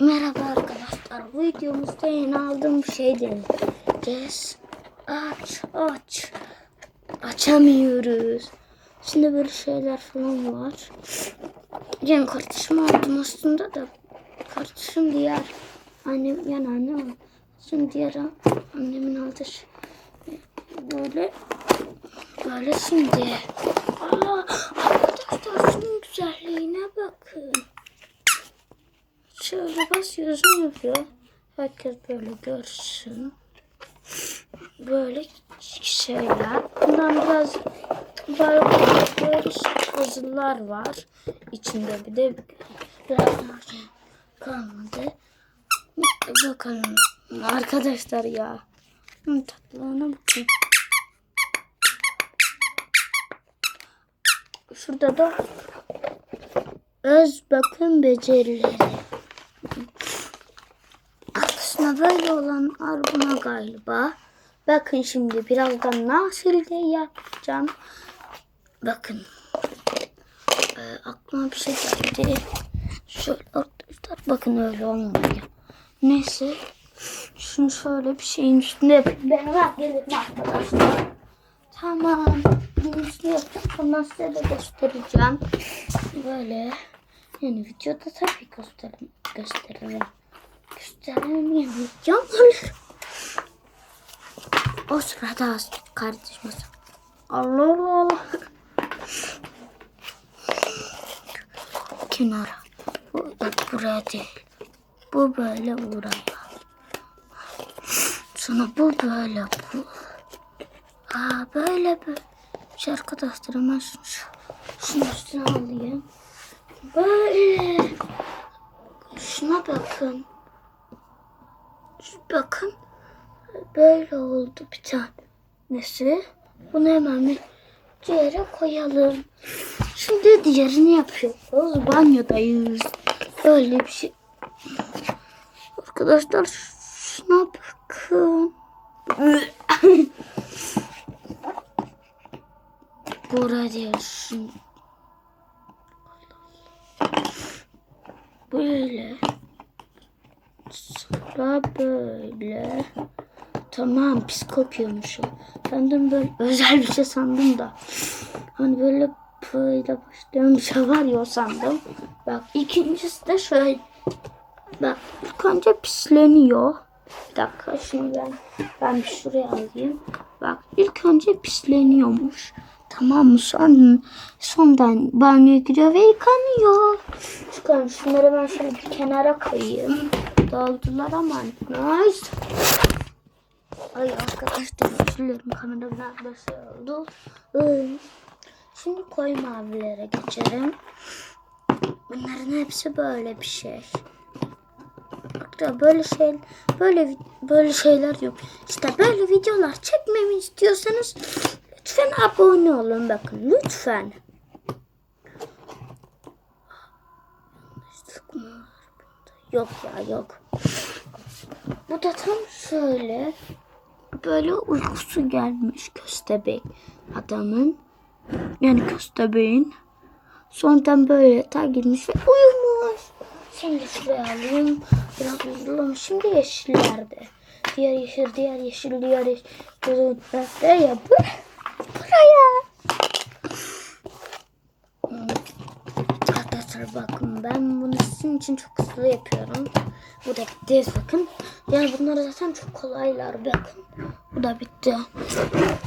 Merhaba arkadaşlar. Bu videomuzda yeni aldığım şey deneyeceğiz. Aç, aç. Açamıyoruz. Şimdi böyle şeyler falan var. Yeni kardeşim aldım aslında da. Kardeşim diğer annem yan annem. Şimdi diğer annemin aldığı şey. Böyle böyle şimdi. Aa, arkadaşlar şunun güzelliğine bakın. Şöyle basıyorsun yapıyor. Herkes böyle görsün. Böyle şeyler. Bundan biraz böyle, böyle puzzle'lar var. İçinde bir de biraz kalmadı. Bakalım arkadaşlar ya. Tatlılığına bakın. Şurada da öz bakım becerileri. Aslında böyle olan buna galiba. Bakın şimdi birazdan nasıl diye yapacağım. Bakın. Ee, aklıma bir şey geldi. Şöyle arkadaşlar bakın öyle olmuyor. Neyse. Şunu şöyle bir şeyin üstünde yapayım. Hemen gelirim arkadaşlar. Tamam. Bunun üstüne yapacağım. Ondan size de göstereceğim. Böyle. Yani videoda tabii gösteririm. Gösteririm. Gösteremeyeceğim. O sırada kardeşim Allah Allah Allah. Kenara. Bu buraya değil. Bu böyle buraya. Sonra bu böyle bu. Aa böyle böyle. Arkadaşlar hemen şunu, şunu üstüne alayım. Böyle. Şuna bakın. Bakın. Böyle oldu bir tanesi. Bunu hemen bir yere koyalım. Şimdi diğerini yapıyoruz. Banyodayız. Böyle bir şey. Arkadaşlar şuna bakın. Burada şunu. Böyle. Sonra böyle. Tamam pis kopuyormuş o. Sandım böyle özel bir şey sandım da. Hani böyle böyle başlayan bir şey var ya sandım. Bak ikincisi de şöyle. Bak ilk önce pisleniyor. Bir dakika şimdi ben, ben bir şuraya alayım. Bak ilk önce pisleniyormuş. Tamam mı? Son, sondan banyoya giriyor ve yıkanıyor. Çıkalım şunları ben şöyle bir kenara koyayım. Doldular ama nice. Ay arkadaşlar kameram neredeyse oldu. Ee, Şimdi koyu mavilere geçelim. Bunların hepsi böyle bir şey. Hatta böyle şey böyle böyle şeyler yok. İşte böyle videolar çekmemi istiyorsanız lütfen abone olun bakın lütfen. Yok ya yok. Bu da tam şöyle böyle uykusu gelmiş köstebek adamın. Yani köstebeğin. Sonradan böyle yatağa girmiş ve uyumuş. Şimdi şuraya alayım. Biraz uzun. Şimdi yeşillerde. Diğer yeşil, diğer yeşil, diğer yeşil. Ya bu. Buraya. Arkadaşlar bakın ben bunu sizin için çok hızlı yapıyorum. Bu da bitti bakın. Yani bunlar zaten çok kolaylar bakın. Bu da bitti.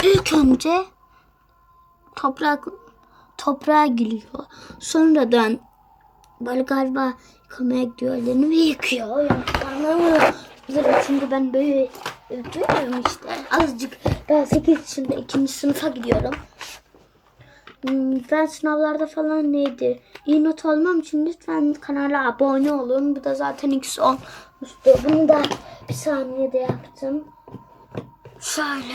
İlk önce toprak toprağa giriyor. Sonradan böyle galiba yıkamaya gidiyor ellerini ve yıkıyor. Yanaklarını Çünkü ben böyle duyuyorum işte. Azıcık daha 8 yaşında ikinci sınıfa gidiyorum. Hmm, Ben sınavlarda falan neydi? İyi not almam için lütfen kanala abone olun. Bu da zaten ikisi olmuştu. Bunu da bir saniyede yaptım. Şöyle.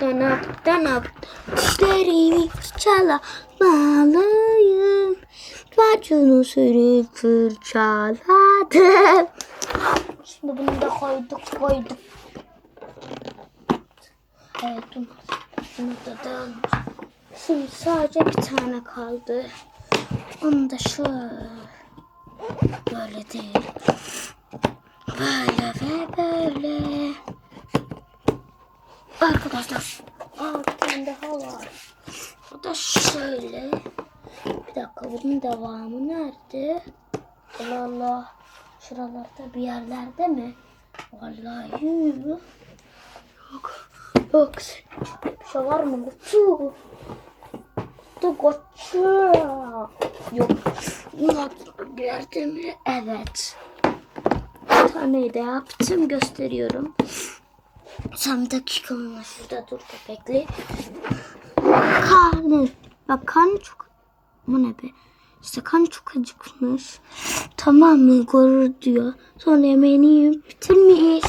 Danap danap dişlerimi fırçalamalıyım. Bacını sürüp fırçaladım. Şimdi bunu da koyduk koyduk. Evet bunu, bunu da dağılmış. Şimdi sadece bir tane kaldı. Onu da şöyle böyle değil. Böyle ve böyle. Arkadaşlar. Tane daha var. O da şöyle. Bir dakika bunun devamı nerede? Allah Allah. Şuralarda bir yerlerde mi? Vallahi yok. Yok. Bir şey var mı? Kutu. Kutu kutu. Yok. Yerde mi? Evet. Bir taneyi de yaptım. Gösteriyorum. Sen bir dakika ama şurada dur köpekli. Karnı. Bak karnı çok... Bu ne be? İşte karnı çok acıkmış. Tamam mı? Gurur diyor. Sonra yemeğini yiyip bitirmiş.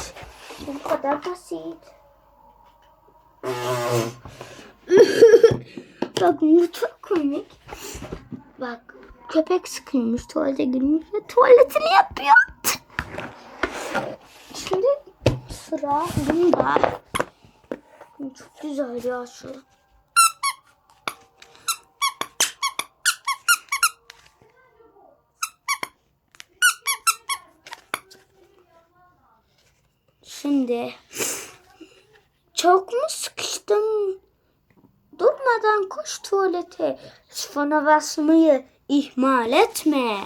Bu kadar basit. Bak bu çok komik. Bak köpek sıkılmış tuvalete girmiş ve tuvaletini yapıyor. Şimdi sıra bunda. Çok güzel ya şu. Şimdi çok mu sıkıştım? Durmadan koş tuvalete. Sifona basmayı ihmal etme.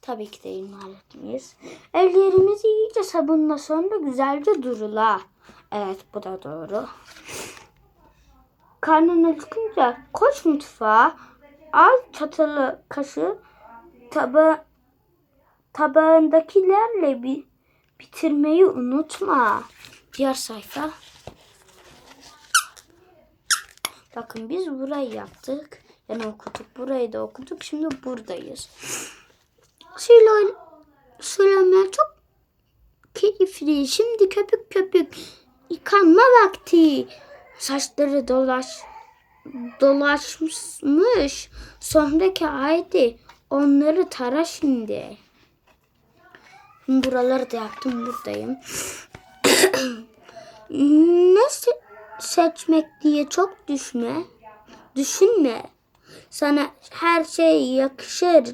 Tabii ki de ihmal etmeyiz. Ellerimizi iyice sabunla sonra güzelce durula. Evet bu da doğru. Karnın acıkınca koş mutfağa. Al çatalı kaşığı taba tabağındakilerle bir bitirmeyi unutma. Diğer sayfa. Bakın biz burayı yaptık. Yani okuduk. Burayı da okuduk. Şimdi buradayız. Suyla söylemeye çok keyifli. Şimdi köpük köpük yıkanma vakti. Saçları dolaş dolaşmış. Sonraki haydi onları tara şimdi. Buraları da yaptım buradayım. ne se- seçmek diye çok düşme. Düşünme. Sana her şey yakışır.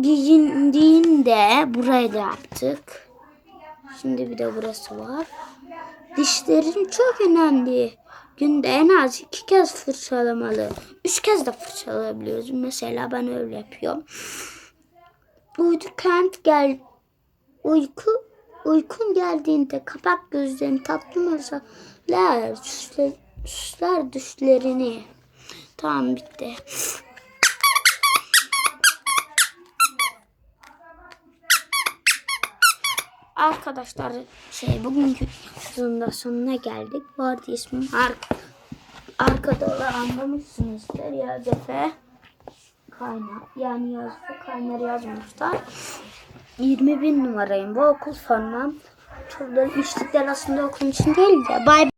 Giyindiğinde burayı da yaptık. Şimdi bir de burası var. Dişlerin çok önemli. Günde en az iki kez fırçalamalı. Üç kez de fırçalayabiliyoruz. Mesela ben öyle yapıyorum. Uydu kent gel. Uyku uykun geldiğinde kapak gözlerini tatlı masalar süsler, süsler düşlerini. Tamam bitti. Arkadaşlar şey bugünkü da sonuna geldik. Bu arada ismim Ark. Arkada da anlamışsınızdır. Yazefe Kaynar. Yani Yazefe Kaynar yazmışlar. 20 bin numarayım. Bu okul formam. Çocukların içtikleri aslında okulun için değil de. Bay.